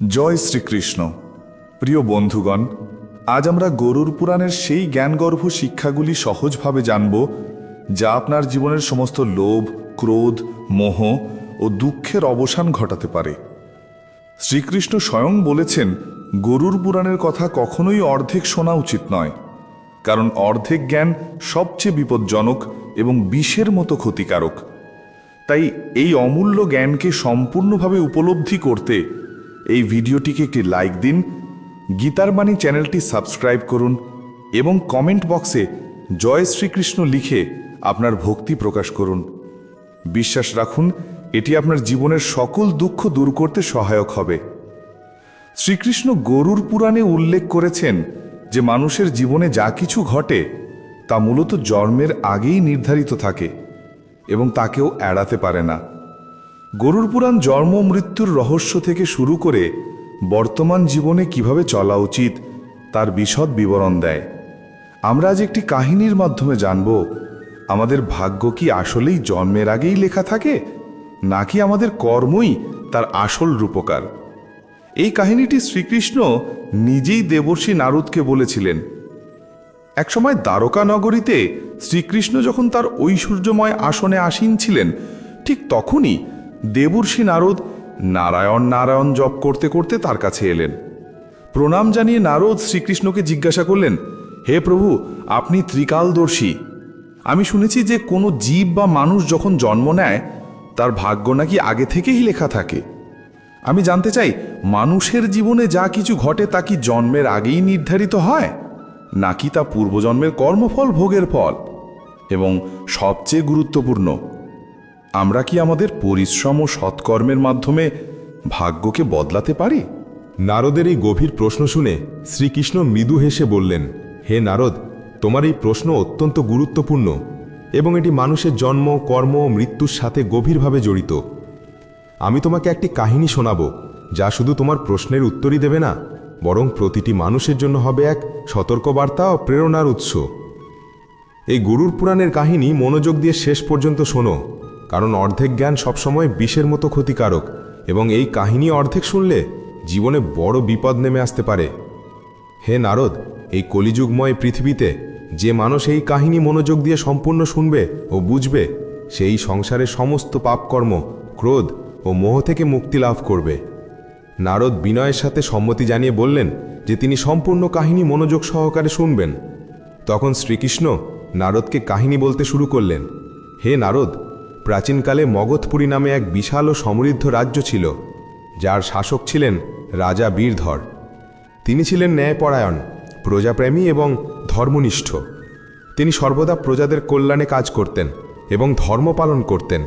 জয় শ্রীকৃষ্ণ। প্রিয় বন্ধুগণ, আজ আমরা গরুর পুরাণের সেই জ্ঞানগর্ভ শিক্ষাগুলি সহজভাবে জানব, যা আপনার জীবনের সমস্ত লোভ, ক্রোধ, মোহ ও দুঃখের অবসান ঘটাতে পারে। শ্রীকৃষ্ণ স্বয়ং বলেছেন, গরুর পুরাণের কথা কখনোই অর্ধেক শোনা উচিত নয়, কারণ অর্ধেক জ্ঞান সবচেয়ে বিপজ্জনক এবং বিষের মতো ক্ষতিকারক। তাই এই অমূল্য জ্ঞানকে সম্পূর্ণভাবে উপলব্ধি করতে এই ভিডিওটিকে একটি লাইক দিন, গীতার বাণী চ্যানেলটি সাবস্ক্রাইব করুন এবং কমেন্ট বক্সে জয় শ্রীকৃষ্ণ লিখে আপনার ভক্তি প্রকাশ করুন। বিশ্বাস রাখুন, এটি আপনার জীবনের সকল দুঃখ দূর করতে সহায়ক হবে। শ্রীকৃষ্ণ গরুর পুরাণে উল্লেখ করেছেন যে মানুষের জীবনে যা কিছু ঘটে, তা মূলত জন্মের আগেই নির্ধারিত থাকে এবং তাকেও এড়াতে পারে না। গরুর পুরাণ জন্ম মৃত্যুর রহস্য থেকে শুরু করে বর্তমান জীবনে কীভাবে চলা উচিত, তার বিশদ বিবরণ দেয়। আমরা আজ একটি কাহিনীর মাধ্যমে জানব, আমাদের ভাগ্য কি আসলেই জন্মের আগেই লেখা থাকে, নাকি আমাদের কর্মই তার আসল রূপকার? এই কাহিনীটি শ্রীকৃষ্ণ নিজেই দেবর্ষী নারদকে বলেছিলেন। একসময় দ্বারকা নগরীতে শ্রীকৃষ্ণ যখন তার ঐশ্বর্যময় আসনে আসীন ছিলেন, ঠিক তখনই দেবর্ষী নারদ নারায়ণ নারায়ণ জপ করতে করতে তার কাছে এলেন। প্রণাম জানিয়ে নারদ শ্রীকৃষ্ণকে জিজ্ঞাসা করলেন, হে প্রভু, আপনি ত্রিকালদর্শী। আমি শুনেছি যে কোনো জীব বা মানুষ যখন জন্ম নেয়, তার ভাগ্য নাকি আগে থেকেই লেখা থাকে। আমি জানতে চাই, মানুষের জীবনে যা কিছু ঘটে তা কি জন্মের আগেই নির্ধারিত হয়? নাকি তা পূর্বজন্মের কর্মফল ভোগের ফল? এবং সবচেয়ে গুরুত্বপূর্ণ আমরা কি আমাদের পরিশ্রম ও সৎকর্মের মাধ্যমে ভাগ্যকে বদলাতে পারি? নারদের এই গভীর প্রশ্ন শুনে শ্রীকৃষ্ণ মৃদু হেসে বললেন, হে নারদ, তোমার এই প্রশ্ন অত্যন্ত গুরুত্বপূর্ণ এবং এটি মানুষের জন্ম, কর্ম ও মৃত্যুর সাথে গভীরভাবে জড়িত। আমি তোমাকে একটি কাহিনী শোনাব, যা শুধু তোমার প্রশ্নের উত্তরই দেবে না, বরং প্রতিটি মানুষের জন্য হবে এক সতর্কবার্তা ও প্রেরণার উৎস। এই গুরুর পুরাণের কাহিনী মনোযোগ দিয়ে শেষ পর্যন্ত শোনো। কারণ অর্ধেক জ্ঞান সবসময় বিষের মতো ক্ষতিকারক এবং এই কাহিনী অর্ধেক শুনলে জীবনে বড় বিপদ নেমে আসতে পারে। হে নারদ, এই কলিযুগময় পৃথিবীতে যে মানুষ এই কাহিনী মনোযোগ দিয়ে সম্পূর্ণ শুনবে ও বুঝবে, সেই সংসারের সমস্ত পাপকর্ম, ক্রোধ ও মোহ থেকে মুক্তি লাভ করবে। নারদ বিনয়ের সাথে সম্মতি জানিয়ে বললেন যে তিনি সম্পূর্ণ কাহিনী মনোযোগ সহকারে শুনবেন। তখন শ্রীকৃষ্ণ নারদকে কাহিনী বলতে শুরু করলেন, হে নারদ প্রাচীনকালে মগধপুরী নামে এক বিশাল ও সমৃদ্ধ রাজ্য ছিল, যার শাসক ছিলেন রাজা বীরধর। তিনি ছিলেন ন্যায়পরায়ণ, প্রজাপ্রেমী এবং ধর্মনিষ্ঠ। তিনি সর্বদা প্রজাদের কল্যাণে কাজ করতেন এবং ধর্ম পালন করতেন।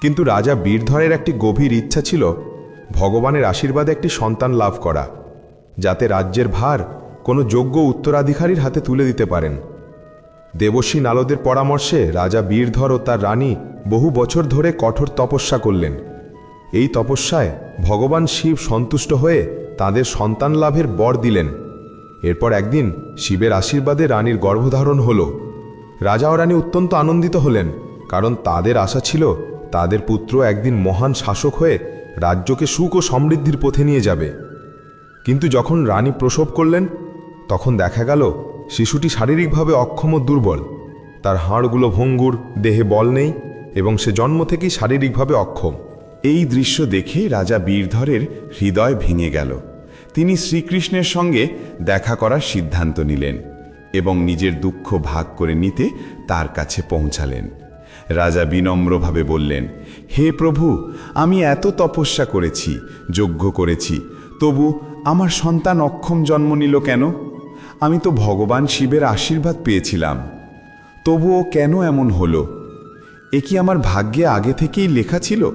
কিন্তু রাজা বীরধরের একটি গভীর ইচ্ছা ছিল ভগবানের আশীর্বাদে একটি সন্তান লাভ করা, যাতে রাজ্যের ভার কোনো যোগ্য উত্তরাধিকারীর হাতে তুলে দিতে পারেন। দেবশ্রী নালদের পরামর্শে রাজা বীরধর ও তার রানী বহু বছর ধরে কঠোর তপস্যা করলেন। এই তপস্যায় ভগবান শিব সন্তুষ্ট হয়ে তাদের সন্তান লাভের বর দিলেন। এরপর একদিন শিবের আশীর্বাদে রানীর গর্ভধারণ হল। রাজা ও রানী অত্যন্ত আনন্দিত হলেন, কারণ তাদের আশা ছিল তাদের পুত্র একদিন মহান শাসক হয়ে রাজ্যকে সুখ ও সমৃদ্ধির পথে নিয়ে যাবে। কিন্তু যখন রানী প্রসব করলেন, তখন দেখা গেল শিশুটি শারীরিকভাবে অক্ষম দুর্বল। তার হাড়গুলো ভঙ্গুর, দেহে বল নেই এবং সে জন্ম থেকেই শারীরিকভাবে অক্ষম। এই দৃশ্য দেখে রাজা বীরধরের হৃদয় ভেঙে গেল। তিনি শ্রীকৃষ্ণের সঙ্গে দেখা করার সিদ্ধান্ত নিলেন এবং নিজের দুঃখ ভাগ করে নিতে তার কাছে পৌঁছালেন। রাজা বিনম্রভাবে বললেন, হে প্রভু, আমি এত তপস্যা করেছি, যজ্ঞ করেছি, তবু আমার সন্তান অক্ষম জন্ম নিল কেন? আমি তো ভগবান শিবের আশীর্বাদ পেয়েছিলাম। তবুও কেন এমন হলো? এ কি আমার ভাগ্যে আগে থেকেই লেখা ছিল?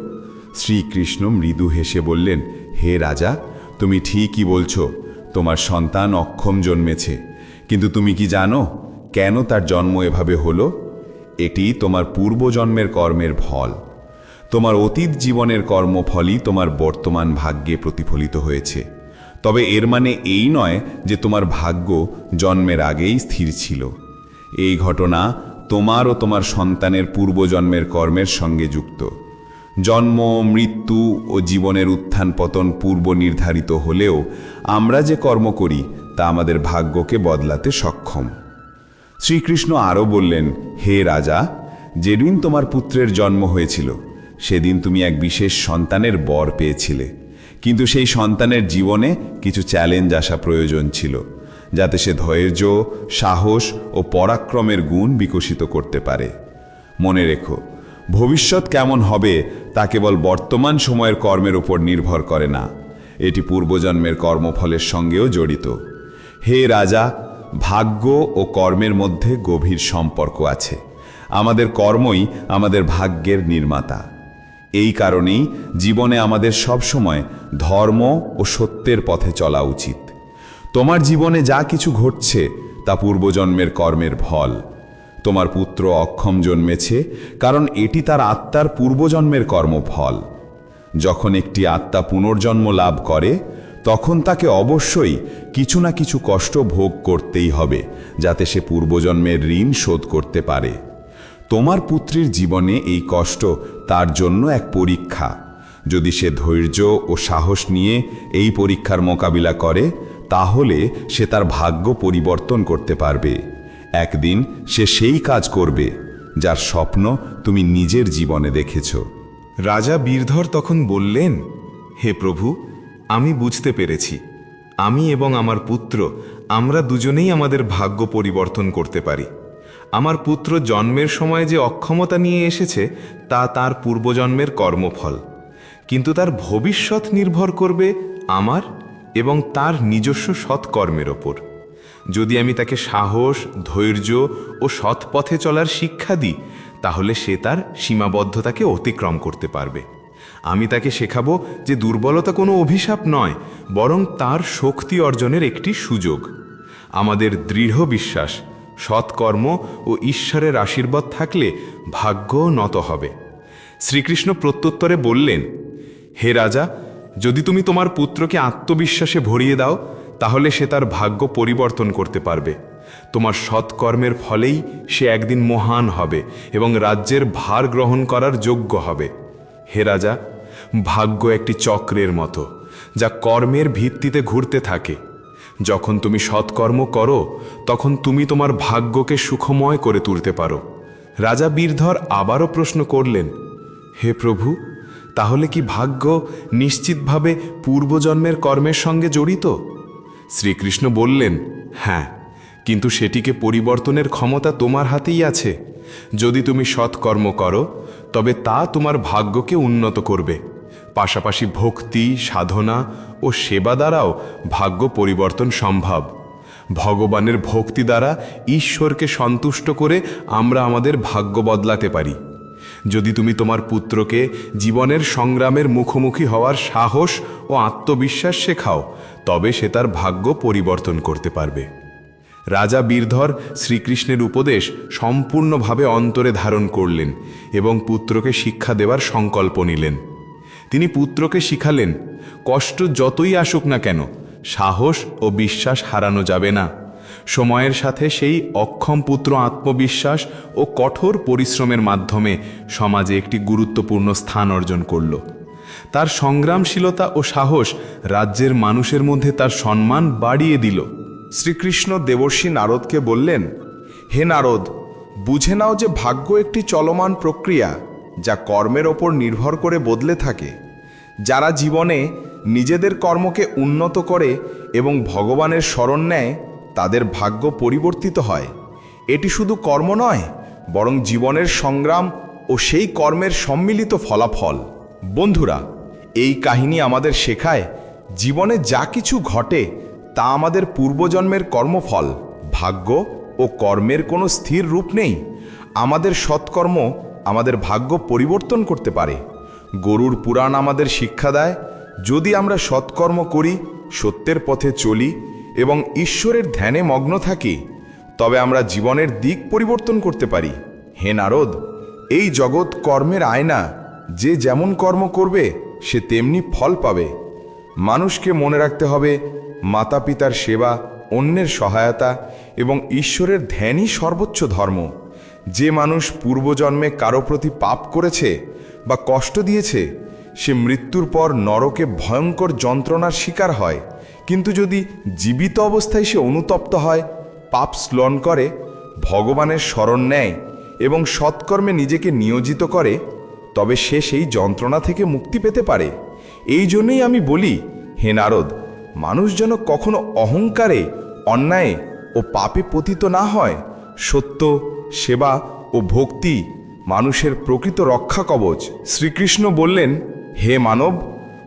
শ্রীকৃষ্ণ মৃদু হেসে বললেন, হে রাজা, তুমি ঠিকই বলছো, তোমার সন্তান অক্ষম জন্মেছে। কিন্তু তুমি কি জানো কেন তার জন্ম এভাবে হলো? এটি তোমার পূর্বজন্মের কর্মের ফল। তোমার অতীত জীবনের কর্মফলই তোমার বর্তমান ভাগ্যে প্রতিফলিত হয়েছে। তবে এর মানে এই নয় যে তোমার ভাগ্য জন্মের আগেই স্থির ছিল। এই ঘটনা তোমার ও তোমার সন্তানের পূর্বজন্মের কর্মের সঙ্গে যুক্ত। জন্ম, মৃত্যু ও জীবনের উত্থান পতন পূর্ব নির্ধারিত হলেও আমরা যে কর্ম করি, তা আমাদের ভাগ্যকে বদলাতে সক্ষম। শ্রীকৃষ্ণ আরও বললেন, হে রাজা, যেদিন তোমার পুত্রের জন্ম হয়েছিল, সেদিন তুমি এক বিশেষ সন্তানের বর পেয়েছিলে। কিন্তু সেই সন্তানের জীবনে কিছু চ্যালেঞ্জ আসা প্রয়োজন ছিল, যাতে সে ধৈর্য, সাহস ও পরাক্রমের গুণ বিকশিত করতে পারে। মনে রেখো, ভবিষ্যৎ কেমন হবে তা কেবল বর্তমান সময়ের কর্মের উপর নির্ভর করে না। এটি পূর্বজন্মের কর্মফলের সঙ্গেও জড়িত। হে রাজা, ভাগ্য ও কর্মের মধ্যে গভীর সম্পর্ক আছে। আমাদের কর্মই আমাদের ভাগ্যের নির্মাতা। এই কারণেই জীবনে আমাদের সবসময় ধর্ম ও সত্যের পথে চলা উচিত। তোমার জীবনে যা কিছু ঘটছে, তা পূর্বজন্মের কর্মের ফল। তোমার পুত্র অক্ষম জন্মেছে, কারণ এটি তার আত্মার পূর্বজন্মের কর্মফল। যখন একটি আত্মা পুনর্জন্ম লাভ করে, তখন তাকে অবশ্যই কিছু না কিছু কষ্ট ভোগ করতেই হবে, যাতে সে পূর্বজন্মের ঋণ শোধ করতে পারে। তোমার পুত্রীর জীবনে এই কষ্ট তার জন্য এক পরীক্ষা। যদি সে ধৈর্য ও সাহস নিয়ে এই পরীক্ষার মোকাবিলা করে, তাহলে সে তার ভাগ্য পরিবর্তন করতে পারবে। একদিন সে সেই কাজ করবে, যার স্বপ্ন তুমি নিজের জীবনে দেখেছ। রাজা বীরধর তখন বললেন, হে প্রভু, আমি বুঝতে পেরেছি। আমি এবং আমার পুত্র, আমরা দুজনেই আমাদের ভাগ্য পরিবর্তন করতে পারি। আমার পুত্র জন্মের সময় যে অক্ষমতা নিয়ে এসেছে, তা তার পূর্বজন্মের কর্মফল। কিন্তু তার ভবিষ্যৎ নির্ভর করবে আমার এবং তার নিজস্ব সৎকর্মের ওপর। যদি আমি তাকে সাহস, ধৈর্য ও সৎ পথে চলার শিক্ষা দিই, তাহলে সে তার সীমাবদ্ধতাকে অতিক্রম করতে পারবে। আমি তাকে শেখাবো যে দুর্বলতা কোনো অভিশাপ নয়, বরং তার শক্তি অর্জনের একটি সুযোগ। আমাদের দৃঢ় বিশ্বাস সৎকর্ম ও ঈশ্বরের আশীর্বাদ থাকলে ভাগ্য নত হবে। শ্রীকৃষ্ণ প্রত্যুত্তরে বললেন, হে রাজা, যদি তুমি তোমার পুত্রকে আত্মবিশ্বাসে ভরিয়ে দাও, তাহলে সে তার ভাগ্য পরিবর্তন করতে পারবে। তোমার সৎকর্মের ফলেই সে একদিন মহান হবে এবং রাজ্যের ভার গ্রহণ করার যোগ্য হবে। হে রাজা, ভাগ্য একটি চক্রের মতো, যা কর্মের ভিত্তিতে ঘুরতে থাকে। যখন তুমি সৎকর্ম করো, তখন তুমি তোমার ভাগ্যকে সুখময় করে তুলতে পারো। রাজা বীরধর আবারও প্রশ্ন করলেন, হে প্রভু, তাহলে কি ভাগ্য নিশ্চিতভাবে পূর্বজন্মের কর্মের সঙ্গে জড়িত? শ্রীকৃষ্ণ বললেন হ্যাঁ কিন্তু সেটিকে পরিবর্তনের ক্ষমতা তোমার হাতেই আছে। যদি তুমি সৎকর্ম করো, তবে তা তোমার ভাগ্যকে উন্নত করবে। পাশাপাশি ভক্তি, সাধনা ও সেবা দ্বারাও ভাগ্য পরিবর্তন সম্ভব। ভগবানের ভক্তি দ্বারা ঈশ্বরকে সন্তুষ্ট করে আমরা আমাদের ভাগ্য বদলাতে পারি। যদি তুমি তোমার পুত্রকে জীবনের সংগ্রামের মুখোমুখি হওয়ার সাহস ও আত্মবিশ্বাস শেখাও, তবে সে তার ভাগ্য পরিবর্তন করতে পারবে। রাজা বীরধর শ্রীকৃষ্ণের উপদেশ সম্পূর্ণভাবে অন্তরে ধারণ করলেন এবং পুত্রকে শিক্ষা দেওয়ার সংকল্প নিলেন। তিনি পুত্রকে শিখালেন, কষ্ট যতই আসুক না কেন, সাহস ও বিশ্বাস হারানো যাবে না। সময়ের সাথে সেই অক্ষম পুত্র আত্মবিশ্বাস ও কঠোর পরিশ্রমের মাধ্যমে সমাজে একটি গুরুত্বপূর্ণ স্থান অর্জন করল। তার সংগ্রামশীলতা ও সাহস রাজ্যের মানুষের মধ্যে তার সম্মান বাড়িয়ে দিল। শ্রীকৃষ্ণ দেবর্ষী নারদকে বললেন, হে নারদ, বুঝে নাও যে ভাগ্য একটি চলমান প্রক্রিয়া। যা কর্মের ওপর নির্ভর করে বদলে থাকে। যারা জীবনে নিজেদের কর্মকে উন্নত করে এবং ভগবানের স্মরণ নেয়, তাদের ভাগ্য পরিবর্তিত হয়। এটি শুধু কর্ম নয়, বরং জীবনের সংগ্রাম ও সেই কর্মের সম্মিলিত ফলাফল। বন্ধুরা, এই কাহিনী আমাদের শেখায়, জীবনে যা কিছু ঘটে, তা আমাদের পূর্বজন্মের কর্মফল। ভাগ্য ও কর্মের কোনো স্থির রূপ নেই। আমাদের সৎকর্ম আমাদের ভাগ্য পরিবর্তন করতে পারে। গরুর পুরাণ আমাদের শিক্ষা দেয়, যদি আমরা সৎকর্ম করি, সত্যের পথে চলি এবং ঈশ্বরের ধ্যানে মগ্ন থাকি, তবে আমরা জীবনের দিক পরিবর্তন করতে পারি। হে নারদ, এই জগৎ কর্মের আয়না, যে যেমন কর্ম করবে, সে তেমনি ফল পাবে। মানুষকে মনে রাখতে হবে মাতা পিতার সেবা, অন্যের সহায়তা এবং ঈশ্বরের ধ্যানই সর্বোচ্চ ধর্ম। যে মানুষ পূর্বজন্মে কারও প্রতি পাপ করেছে বা কষ্ট দিয়েছে, সে মৃত্যুর পর নরকে ভয়ঙ্কর যন্ত্রণার শিকার হয়। কিন্তু যদি জীবিত অবস্থায় সে অনুতপ্ত হয়, পাপ স্লন করে, ভগবানের স্মরণ নেয় এবং সৎকর্মে নিজেকে নিয়োজিত করে, তবে সে সেই যন্ত্রণা থেকে মুক্তি পেতে পারে। এই জন্যই আমি বলি, হে নারদ, মানুষ যেন কখনো অহংকারে, অন্যায় ও পাপে পতিত না হয়। সত্য সেবা ও ভক্তি মানুষের প্রকৃত রক্ষা কবচ। শ্রীকৃষ্ণ বললেন, হে মানব,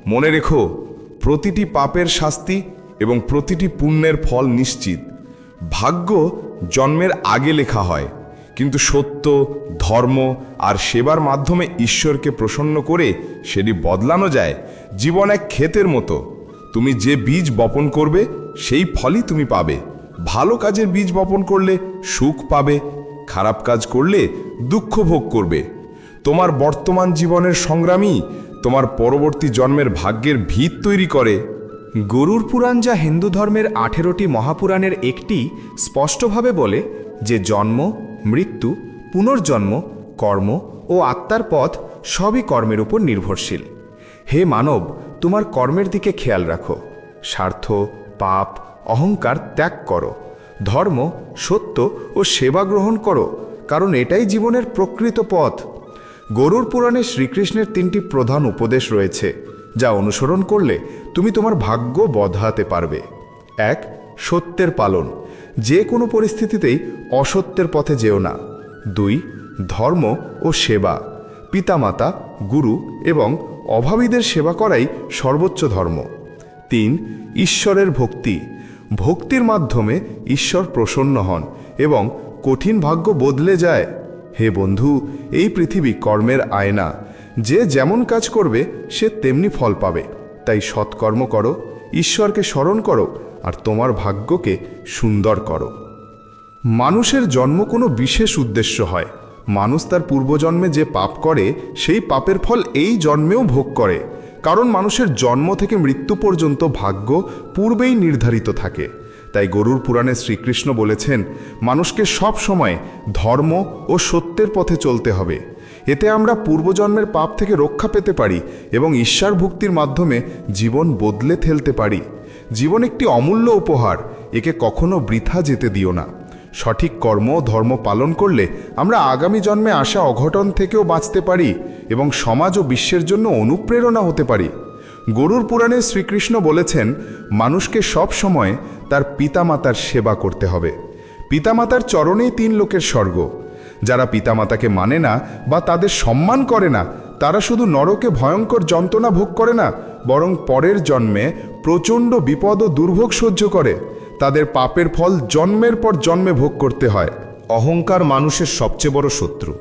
মনে রেখো, প্রতিটি পাপের শাস্তি এবং প্রতিটি পুণ্যের ফল নিশ্চিত। ভাগ্য জন্মের আগে লেখা হয়, কিন্তু সত্য, ধর্ম আর সেবার মাধ্যমে ঈশ্বরকে প্রসন্ন করে সেটি বদলানো যায়। জীবন এক ক্ষেতের মতো। তুমি যে বীজ বপন করবে, সেই ফলই তুমি পাবে। ভালো কাজের বীজ বপন করলে সুখ পাবে খারাপ কাজ করলে দুঃখ ভোগ করবে। তোমার বর্তমান জীবনের সংগ্রামই তোমার পরবর্তী জন্মের ভাগ্যের ভিত তৈরি করে। গরুর পুরাণ যা হিন্দু ধর্মের আঠেরোটি মহাপুরাণের একটি স্পষ্টভাবে বলে যে জন্ম, মৃত্যু, পুনর্জন্ম, কর্ম ও আত্মার পথ সবই কর্মের উপর নির্ভরশীল। হে মানব, তোমার কর্মের দিকে খেয়াল রাখো। স্বার্থ, পাপ, অহংকার ত্যাগ করো। ধর্ম, সত্য ও সেবা গ্রহণ করো, কারণ এটাই জীবনের প্রকৃত পথ। গরুর পুরাণে শ্রীকৃষ্ণের তিনটি প্রধান উপদেশ রয়েছে, যা অনুসরণ করলে তুমি তোমার ভাগ্য বদলাতে পারবে। এক, সত্যের পালন। যে কোনো পরিস্থিতিতেই অসত্যের পথে যেও না। দুই, ধর্ম ও সেবা। পিতামাতা, গুরু এবং অভাবীদের সেবা করাই সর্বোচ্চ ধর্ম। তিন, ঈশ্বরের ভক্তি। ভক্তির মাধ্যমে ঈশ্বর প্রসন্ন হন এবং কঠিন ভাগ্য বদলে যায়। হে বন্ধু, এই পৃথিবী কর্মের আয়না। যে যেমন কাজ করবে, সে তেমনি ফল পাবে। তাই সৎকর্ম করো, ঈশ্বরকে স্মরণ করো, আর তোমার ভাগ্যকে সুন্দর করো। মানুষের জন্ম কোনো বিশেষ উদ্দেশ্য হয়। মানুষ তার পূর্বজন্মে যে পাপ করে, সেই পাপের ফল এই জন্মেও ভোগ করে। কারণ মানুষের জন্ম থেকে মৃত্যু পর্যন্ত ভাগ্য পূর্বেই নির্ধারিত থাকে। তাই গরুর পুরাণে শ্রীকৃষ্ণ বলেছেন, মানুষকে সব সময় ধর্ম ও সত্যের পথে চলতে হবে। এতে আমরা পূর্বজন্মের পাপ থেকে রক্ষা পেতে পারি এবং ঈশ্বর ভক্তির মাধ্যমে জীবন বদলে ফেলতে পারি। জীবন একটি অমূল্য উপহার, একে কখনো বৃথা যেতে দিও না। সঠিক কর্ম ধর্ম পালন করলে আমরা আগামী জন্মে আসা অঘটন থেকেও বাঁচতে পারি এবং সমাজ ও বিশ্বের জন্য অনুপ্রেরণা হতে পারি। গরুর পুরাণে শ্রীকৃষ্ণ বলেছেন, মানুষকে সব সময় তার পিতামাতার সেবা করতে হবে। পিতামাতার চরণেই তিন লোকের স্বর্গ। যারা পিতামাতাকে মানে না বা তাদের সম্মান করে না, তারা শুধু নরকে ভয়ঙ্কর যন্ত্রণা ভোগ করে না, বরং পরের জন্মে প্রচণ্ড বিপদ ও দুর্ভোগ সহ্য করে। তাদের পাপের ফল জন্মের পর জন্মে ভোগ করতে হয়। অহংকার মানুষের সবচেয়ে বড় শত্রু।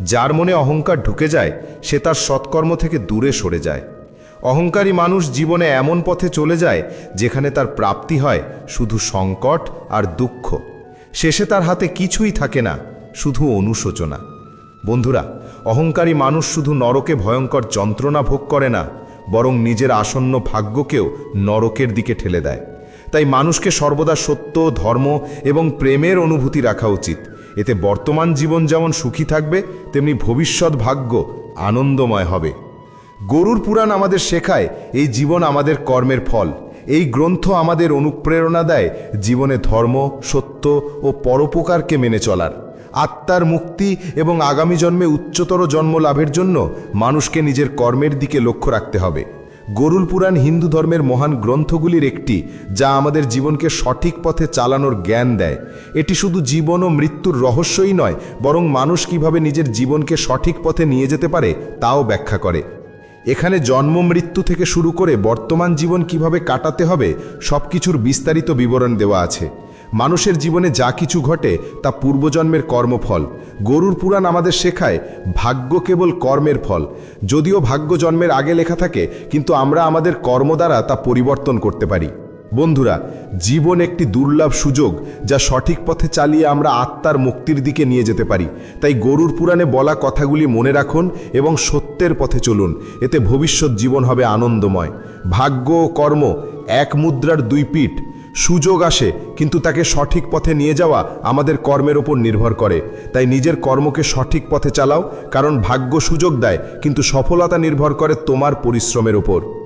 যার মনে অহংকার ঢুকে যায়, সে তার সৎকর্ম থেকে দূরে সরে যায়। অহংকারী মানুষ জীবনে এমন পথে চলে যায়, যেখানে তার প্রাপ্তি হয় শুধু সংকট আর দুঃখ। শেষে তার হাতে কিছুই থাকে না, শুধু অনুশোচনা। বন্ধুরা, অহংকারী মানুষ শুধু নরকে ভয়ঙ্কর যন্ত্রণা ভোগ করে না, বরং নিজের আসন্ন ভাগ্যকেও নরকের দিকে ঠেলে দেয়। তাই মানুষকে সর্বদা সত্য, ধর্ম এবং প্রেমের অনুভূতি রাখা উচিত। এতে বর্তমান জীবন যেমন সুখী থাকবে, তেমনি ভবিষ্যৎ ভাগ্য আনন্দময় হবে। গরুর পুরাণ আমাদের শেখায়, এই জীবন আমাদের কর্মের ফল। এই গ্রন্থ আমাদের অনুপ্রেরণা দেয় জীবনে ধর্ম, সত্য ও পরোপকারকে মেনে চলার। আত্মার মুক্তি এবং আগামী জন্মে উচ্চতর জন্ম লাভের জন্য মানুষকে নিজের কর্মের দিকে লক্ষ্য রাখতে হবে। গরুল পুরাণ হিন্দু ধর্মের মহান গ্রন্থগুলির একটি, যা আমাদের জীবনকে সঠিক পথে চালানোর জ্ঞান দেয়। এটি শুধু জীবন ও মৃত্যুর রহস্যই নয়, বরং মানুষ কীভাবে নিজের জীবনকে সঠিক পথে নিয়ে যেতে পারে, তাও ব্যাখ্যা করে। এখানে জন্ম, মৃত্যু থেকে শুরু করে বর্তমান জীবন কীভাবে কাটাতে হবে সব কিছুর বিস্তারিত বিবরণ দেওয়া আছে। মানুষের জীবনে যা কিছু ঘটে তা পূর্বজন্মের কর্মফল। গরুর পুরাণ আমাদের শেখায়, ভাগ্য কেবল কর্মের ফল। যদিও ভাগ্য জন্মের আগে লেখা থাকে, কিন্তু আমরা আমাদের কর্ম দ্বারা তা পরিবর্তন করতে পারি। বন্ধুরা, জীবন একটি দুর্লভ সুযোগ যা সঠিক পথে চালিয়ে আমরা আত্মার মুক্তির দিকে নিয়ে যেতে পারি। তাই গরুর পুরাণে বলা কথাগুলি মনে রাখুন এবং সত্যের পথে চলুন। এতে ভবিষ্যৎ জীবন হবে আনন্দময়। ভাগ্য ও কর্ম এক মুদ্রার দুই পিঠ। সুযোগ আসে, কিন্তু তাকে সঠিক পথে নিয়ে যাওয়া আমাদের কর্মের ওপর নির্ভর করে। তাই নিজের কর্মকে সঠিক পথে চালাও, কারণ ভাগ্য সুযোগ দেয়, কিন্তু সফলতা নির্ভর করে তোমার পরিশ্রমের ওপর